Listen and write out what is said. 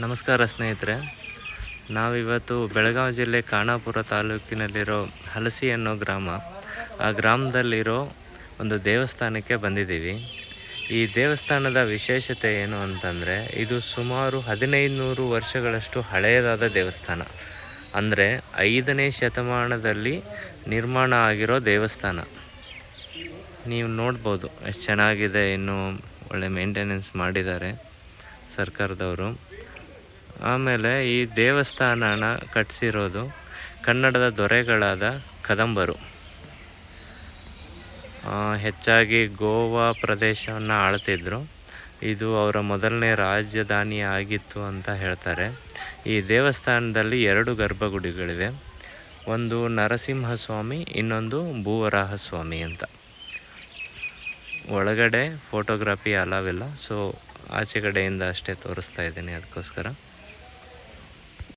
ನಮಸ್ಕಾರ ಸ್ನೇಹಿತರೆ. ನಾವಿವತ್ತು ಬೆಳಗಾವಿ ಜಿಲ್ಲೆ ಖಾನಾಪುರ ತಾಲೂಕಿನಲ್ಲಿರೋ ಹಲಸಿ ಅನ್ನೋ ಗ್ರಾಮ. ಆ ಗ್ರಾಮದಲ್ಲಿರೋ ಒಂದು ದೇವಸ್ಥಾನಕ್ಕೆ ಬಂದಿದ್ದೀವಿ. ಈ ದೇವಸ್ಥಾನದ ವಿಶೇಷತೆ ಏನು ಅಂತಂದರೆ, ಇದು ಸುಮಾರು ಹದಿನೈದು ನೂರು ವರ್ಷಗಳಷ್ಟು ಹಳೆಯದಾದ ದೇವಸ್ಥಾನ. ಅಂದರೆ ಐದನೇ ಶತಮಾನದಲ್ಲಿ ನಿರ್ಮಾಣ ಆಗಿರೋ ದೇವಸ್ಥಾನ. ನೀವು ನೋಡ್ಬೋದು, ಎಷ್ಟು ಚೆನ್ನಾಗಿದೆ, ಇನ್ನು ಒಳ್ಳೆ ಮೇಂಟೆನೆನ್ಸ್ ಮಾಡಿದ್ದಾರೆ ಸರ್ಕಾರದವರು. ಆಮೇಲೆ ಈ ದೇವಸ್ಥಾನನ ಕಟ್ಟಿಸಿರೋದು ಕನ್ನಡದ ದೊರೆಗಳಾದ ಕದಂಬರು. ಹೆಚ್ಚಾಗಿ ಗೋವಾ ಪ್ರದೇಶವನ್ನು ಆಳ್ತಿದ್ರು. ಇದು ಅವರ ಮೊದಲನೇ ರಾಜಧಾನಿ ಆಗಿತ್ತು ಅಂತ ಹೇಳ್ತಾರೆ. ಈ ದೇವಸ್ಥಾನದಲ್ಲಿ ಎರಡು ಗರ್ಭಗುಡಿಗಳಿವೆ. ಒಂದು ನರಸಿಂಹಸ್ವಾಮಿ, ಇನ್ನೊಂದು ಭೂವರಾಹ ಸ್ವಾಮಿ ಅಂತ. ಒಳಗಡೆ ಫೋಟೋಗ್ರಫಿ ಅಲಾವಿಲ್ಲ ಸೊ ಆಚೆ ಕಡೆಯಿಂದ ಅಷ್ಟೇ ತೋರಿಸ್ತಾ ಇದ್ದೀನಿ ಅದಕ್ಕೋಸ್ಕರ.